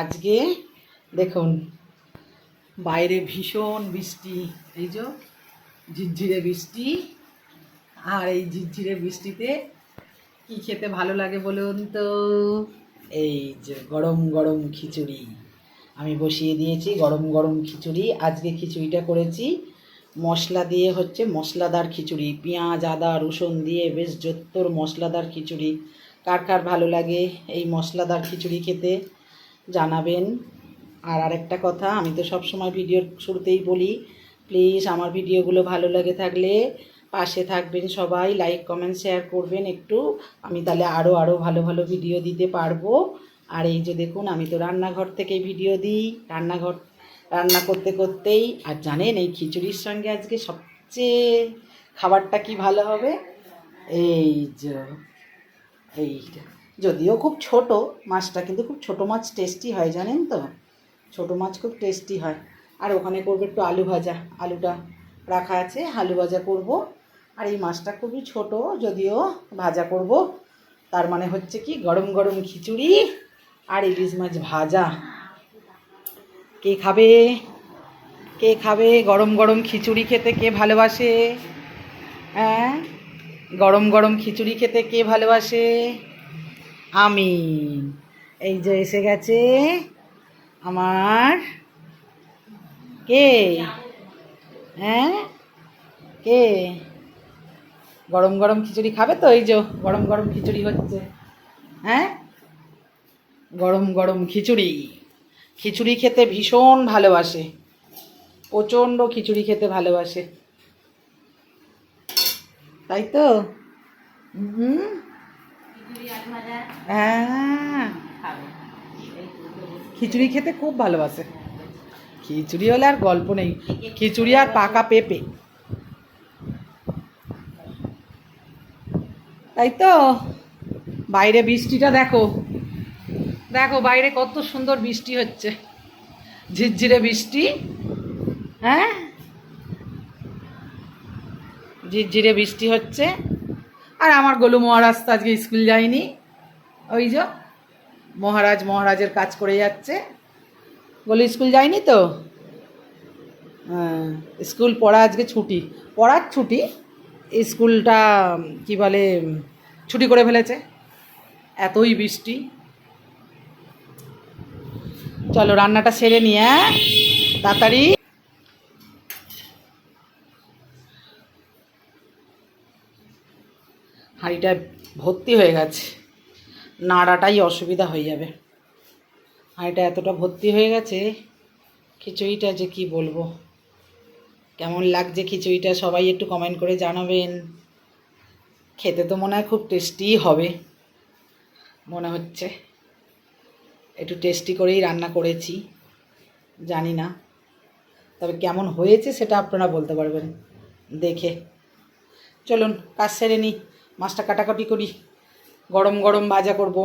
আজকে দেখুন, বাইরে ভীষণ বৃষ্টি, এই যে ঝিরঝিরে বৃষ্টি, আর এই ঝিরঝিরে বৃষ্টিতে কি খেতে ভালো লাগে বলুন তো? এই যে গরম গরম খিচুড়ি, আমি বসিয়ে দিয়েছি গরম গরম খিচুড়ি, আজকে খিচুড়িটা করেছি। মশলা দিয়ে হচ্ছে মশলাদার খিচুড়ি, পেঁয়াজ, আদা, রসুন দিয়ে বেশ জোত্তর মশলাদার খিচুড়ি। কার কার ভালো লাগে এই মশলাদার খিচুড়ি খেতে? জানাবেন। আর আরেকটা কথা, আমি তো সব সময় ভিডিওর শুরুতেই বলি প্লিজ আমার ভিডিওগুলো ভালো লাগে থাকলে পাশে থাকবেন সবাই লাইক কমেন্ট শেয়ার করবেন একটু। আমি তাহলে আরও আরও ভালো ভালো ভিডিও দিতে পারব। আর এই যে দেখুন, আমি তো রান্নাঘর থেকে ভিডিও দিই, রান্নাঘর, রান্না করতে করতেই। আর জানেন, এই খিচুড়ির সঙ্গে আজকে সবচেয়ে খাবারটা কি ভালো হবে? এই যে, এইটা। যদিও খুব ছোট, মাছটা কিন্তু খুব ছোট মাছ টেস্টি হয়, জানেন তো? ছোট মাছ খুব টেস্টি হয়। আর ওখানে করব একটু আলু ভাজা। আলুটা রাখা আছে, আলু ভাজা করব। আর এই মাছটা খুবই ছোট, যদিও ভাজা করব। তার মানে হচ্ছে কি, গরম গরম খিচুড়ি আর ইলিশ মাছ ভাজা। কে খাবে? কে খাবে? গরম গরম খিচুড়ি খেতে কে ভালোবাসে? হ্যাঁ গরম গরম খিচুড়ি খেতে কে ভালোবাসে? আমি এই যে এসে গেছে আমার কে? হ্যাঁ? কে? গরম গরম খিচুড়ি খাবে তো এই যে, গরম গরম খিচুড়ি হচ্ছে। হ্যাঁ? গরম গরম খিচুড়ি। খিচুড়ি খেতে ভীষণ ভালোবাসে। প্রচণ্ড খিচুড়ি খেতে ভালোবাসে। তাই তো? হুম। হ্যাঁ। খিচুড়ি খেতে খুব ভালোবাসে। খিচুড়ি হলে আর গল্প নেই। খিচুড়ি আর পাকা পেঁপে। তাই তো? বাইরে বৃষ্টিটা দেখো। দেখো বাইরে কত সুন্দর বৃষ্টি হচ্ছে। ঝিরঝিরে বৃষ্টি। হ্যাঁ? ঝিরঝিরে বৃষ্টি হচ্ছে। আর আমার গোলু মহারাজ তো আজকে স্কুল যায়নি। ওই যে মহারাজ মহারাজের কাজ করে যাচ্ছে। গোলু স্কুল যায়নি তো? হ্যাঁ স্কুল পড়া আজকে ছুটি। পড়ার ছুটি স্কুলটা কি বলে, ছুটি করে ফেলেছে। এতই বৃষ্টি। চলো রান্নাটা সেরে নিয়ে তাড়াতাড়ি। হাঁড়িটা ভর্তি হয়ে গেছে। নাড়াটাই অসুবিধা হয়ে যাবে। হাঁড়িটা এতটা ভর্তি হয়ে গেছে, খিচুড়িটা যে কি বলব? কেমন লাগছে খিচুড়িটা সবাই একটু কমেন্ট করে জানাবেন। খেতে তো মনে হয় খুব টেস্টিই হবে, মনে হচ্ছে। একটু টেস্টি করেই রান্না করেছি, জানি না। তবে কেমন হয়েছে সেটা আপনারা বলতে পারবেন, দেখে। চলুন, কাজ সেরে নিই মাছটা কাটাকাটি করি। গরম গরম ভাজা করব।